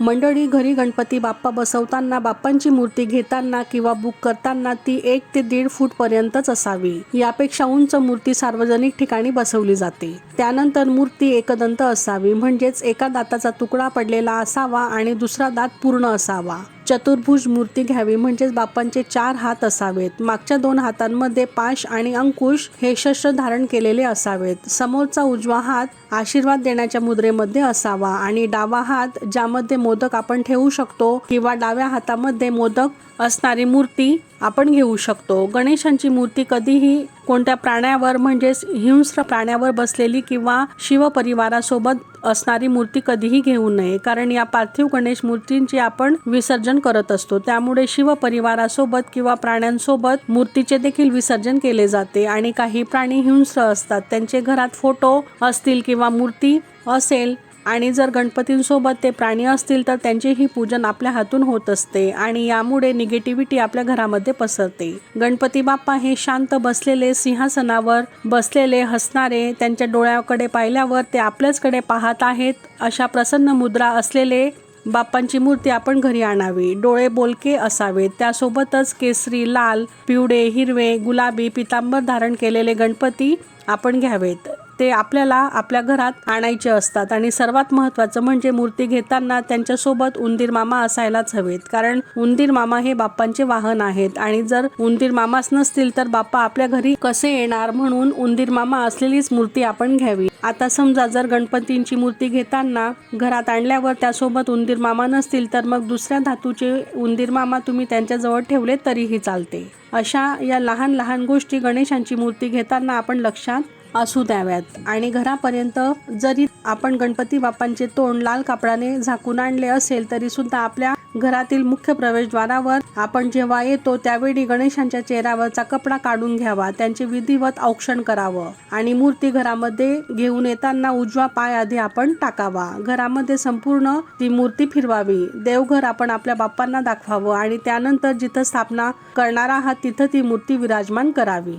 मंडळी घरी गणपती बाप्पा बसवताना बाप्पांची मूर्ती घेताना किंवा बुक करताना ती एक ते दीड फूट पर्यंतच असावी. यापेक्षा उंच मूर्ती सार्वजनिक ठिकाणी बसवली जाते. त्यानंतर मूर्ती एकदंत असावी म्हणजेच एका दाताचा तुकडा पडलेला असावा आणि दुसरा दात पूर्ण असावा. चतुर्भुज मूर्ती घ्यावी म्हणजेच बाप्पांचे चार हात असावेत. मागच्या दोन हातांमध्ये पाश आणि अंकुश हे शस्त्र धारण केलेले असावेत. समोरचा उजवा हात आशीर्वाद देण्याच्या मुद्रेमध्ये असावा आणि डावा हात ज्यामध्ये मोदक आपण ठेवू शकतो किंवा डाव्या हातामध्ये मोदक असणारी मूर्ती आपण घेऊ शकतो. गणेशांची मूर्ती कधीही कोणत्या प्राण्यावर म्हणजेच हिंस्र प्राण्यावर बसलेली किंवा शिवपरिवारासोबत असणारी मूर्ती कधीही घेऊ नये. कारण या पार्थिव गणेश मूर्तींचे आपण विसर्जन करत असतो. त्यामुळे शिवपरिवारासोबत किंवा प्राण्यांसोबत मूर्तीचे देखील विसर्जन केले जाते आणि काही प्राणी हिंस्र असतात. त्यांचे घरात फोटो असतील किंवा मूर्ती असेल आणि जर गणपतींसोबत ते प्राणी असतील तर त्यांचेही पूजन आपल्या हातून होत असते आणि यामुळे निगेटिव्हिटी आपल्या घरामध्ये पसरते. गणपती बाप्पा हे शांत बसलेले सिंहासनावर बसलेले हसणारे त्यांच्या डोळ्याकडे पाहिल्यावर ते आपल्याचकडे पाहत आहेत अशा प्रसन्न मुद्रा असलेले बाप्पांची मूर्ती आपण घरी आणावी. डोळे बोलके असावेत त्यासोबतच केसरी लाल पिवळे हिरवे गुलाबी पितांबर धारण केलेले गणपती आपण घ्यावेत. ते आपल्याला आपल्या घरात आणायचे असतात. आणि सर्वात महत्त्वाचं म्हणजे मूर्ती घेताना त्यांच्यासोबत उंदीर मामा असायलाच हवेत. कारण उंदीर मामा हे बाप्पांचे वाहन आहेत. आणि जर उंदीर मामाच नसतील तर बाप्पा आपल्या घरी कसे येणार म्हणून उंदीर मामा असलेलीच मूर्ती आपण घ्यावी. आता समजा जर गणपतींची मूर्ती घेताना घरात आणल्यावर त्यासोबत उंदीर मामा नसतील तर मग दुसऱ्या धातूचे उंदीर मामा तुम्ही त्यांच्याजवळ ठेवले तरीही चालते. अशा या लहान लहान गोष्टी गणेशांची मूर्ती घेताना आपण लक्षात असू द्याव्यात. आणि घरापर्यंत जरी आपण गणपती बाप्पांचे तोंड लाल कापडाने झाकून आणले असेल तरी सुद्धा आपल्या घरातील मुख्य प्रवेशद्वारावर आपण जेव्हा येतो त्यावेळी गणेशांच्या चेहऱ्यावरचा कपडा काढून घ्यावा त्यांचे विधिवत औक्षण करावं आणि मूर्ती घरामध्ये घेऊन येताना उजवा पाय आधी आपण टाकावा. घरामध्ये संपूर्ण ती मूर्ती फिरवावी. देवघर आपण आपल्या बाप्पांना दाखवावं आणि त्यानंतर जिथं स्थापना करणार आहात तिथं ती मूर्ती विराजमान करावी.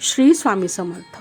श्री स्वामी समर्थ.